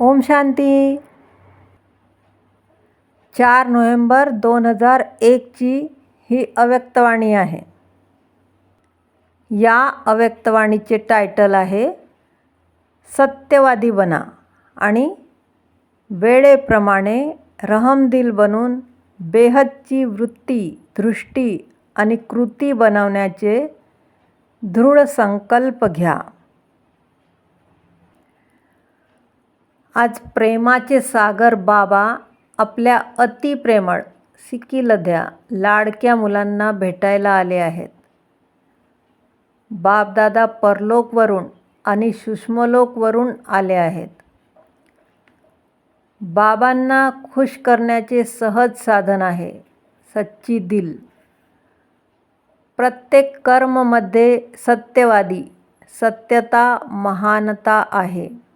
ओम शांती. चार नोव्हेंबर दोन हजार एकची ही अव्यक्तवाणी आहे. या अव्यक्तवाणीचे टायटल आहे सत्यवादी बना आणि वेळेप्रमाणे रहमदिल बनून बेहदची वृत्ती दृष्टी आणि कृती बनवण्याचे दृढ संकल्प घ्या. आज प्रेमाचे सागर बाबा आपल्या अतिप्रेमळ सिकिलध्या लाडक्या मुलांना भेटायला आले आहेत. बापदादा परलोकवरून आणि सूक्ष्मलोकवरून आले आहेत. बाबांना खुश करण्याचे सहज साधन आहे. सच्ची दिल. प्रत्येक कर्ममध्ये सत्यवादी सत्यता महानता आहे.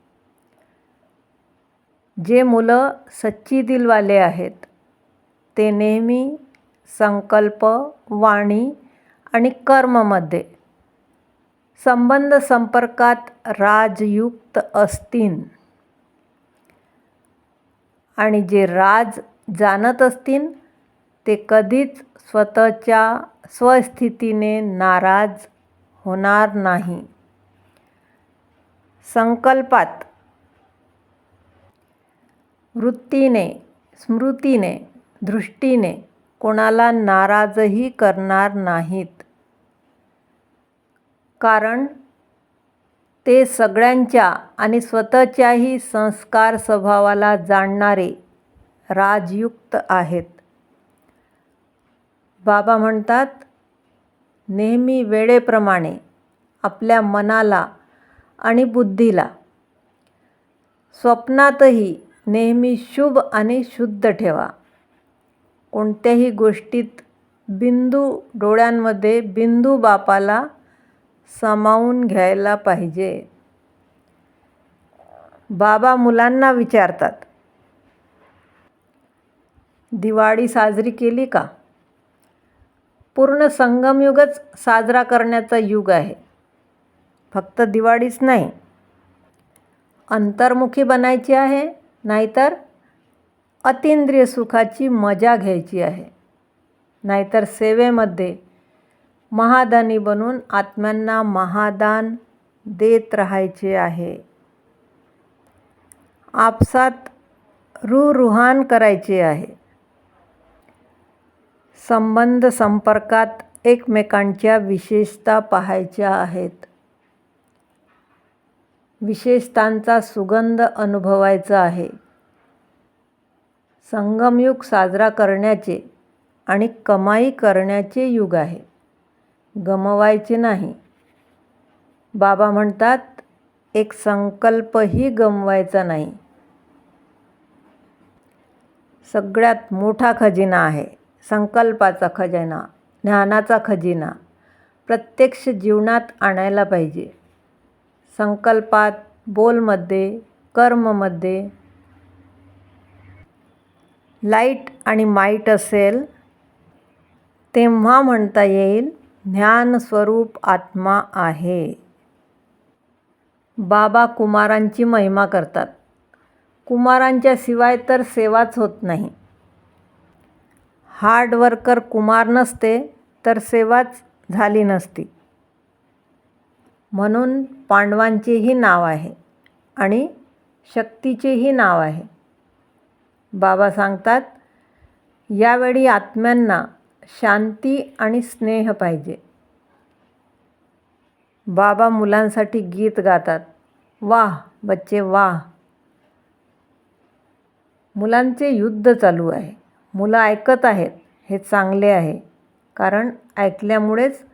जे मुलं सच्ची दिलवाले आहेत ते नेहमी संकल्प वाणी आणि कर्ममध्ये संबंध संपर्कात राजयुक्त असतील आणि जे राज जाणत असतील ते कधीच स्वतःच्या स्वस्थितीने नाराज होणार नाही. संकल्पात वृत्तीने स्मृतीने दृष्टीने कोणाला नाराजही करणार नाहीत. कारण ते सगळ्यांच्या आणि स्वतःच्याही संस्कार स्वभावाला जाणणारे राजयुक्त आहेत. बाबा म्हणतात नेहमी वेळेप्रमाणे आपल्या मनाला आणि बुद्धीला स्वप्नातही नेहमी शुभ आणि शुद्ध ठेवा. कोणत्याही गोष्टीत बिंदू डोळ्यांमध्ये बिंदू बापाला सामावून घ्यायला पाहिजे. बाबा मुलांना विचारतात दिवाळी साजरी केली का? पूर्ण संगमयुगच साजरा करण्याचा युग आहे. फक्त दिवाळीच नाही अंतर्मुखी बनायची आहे. नाहीतर अतिंद्रिय सुखाची मजा घ्यायची आहे. नाहीतर सेवेमध्ये महादानी बनून आत्म्यांना महादान देत राहायचे आहे. आपसात रुहान करायचे आहे. संबंध संपर्कात एकमेकांच्या विशेषता पाहायच्या आहेत. विशेषतांचा सुगंध अनुभवायचा आहे. संगमयुग साजरा करण्याचे आणि कमाई करण्याचे युग आहे. गमवायचे नाही. बाबा म्हणतात एक संकल्पही गमवायचा नाही. सगळ्यात मोठा खजिना आहे. संकल्पाचा खजिना ज्ञानाचा खजिना. प्रत्यक्ष जीवनात आणायला पाहिजे. संकल्पात बोलमध्ये कर्ममध्ये. लाइट आणि माईट असेल तेव्हा म्हणता येईल ज्ञानस्वरूप आत्मा आहे. बाबा कुमारांची महिमा करतात. कुमारांच्या शिवाय तर सेवाच होत नाही. हार्डवर्कर कुमार नसते तर सेवाच झाली नसती. म्हणून पांडवांचेही नाव आहे आणि शक्तीचेही नाव आहे. बाबा सांगतात यावेळी आत्म्यांना शांती आणि स्नेह पाहिजे. बाबा मुलांसाठी गीत गातात. वाह बच्चे वाह. मुलांचे युद्ध चालू आहे. मुलं ऐकत आहेत हे चांगले आहे. कारण ऐकल्यामुळेच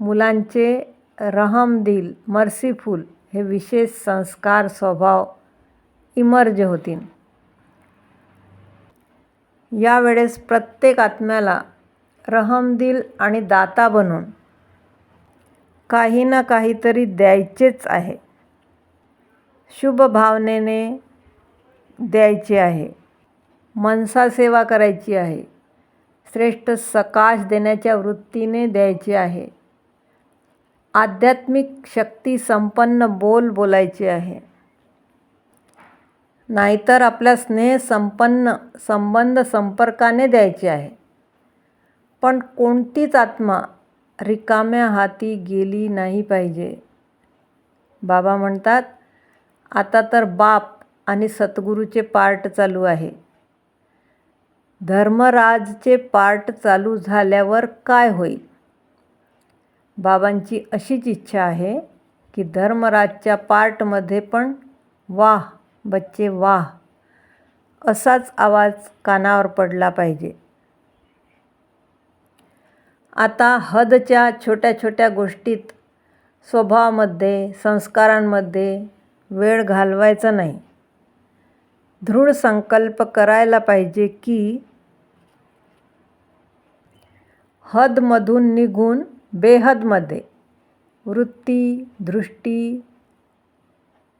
मुलांचे रहमदिल मर्सीफुल हे विशेष संस्कार स्वभाव इमर्ज होतील यावेळेस प्रत्येक आत्म्याला रहमदिल आणि दाता बनून काही ना काहीतरी द्यायचेच आहे. शुभ भावनेने द्यायचे आहे. मनसा सेवा करायची आहे. श्रेष्ठ सकाश देण्याच्या वृत्तीने द्यायचे आहे. आध्यात्मिक शक्ती संपन्न बोल बोलायचे आहे. नाहीतर आपल्या स्नेहसंपन्न संबंध संपर्काने द्यायचे आहे. पण कोणतीच आत्मा रिकाम्या हाती गेली नाही पाहिजे. बाबा म्हणतात आता तर बाप आणि सद्गुरूचे पार्ट चालू आहे. धर्मराजचे पार्ट चालू झाल्यावर काय होईल? बाबांची अशीच इच्छा आहे की धर्मराजच्या पार्टमध्ये पण वाह बच्चे वाह असाच आवाज कानावर पडला पाहिजे. आता हदच्या छोट्या छोट्या गोष्टीत स्वभावामध्ये संस्कारांमध्ये वेळ घालवायचा नाही. दृढ संकल्प करायला पाहिजे की हदमधून निघून बेहदमध्ये. वृत्ती दृष्टी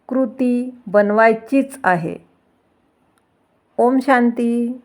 कृती बनवायचीच आहे. ओम शांती.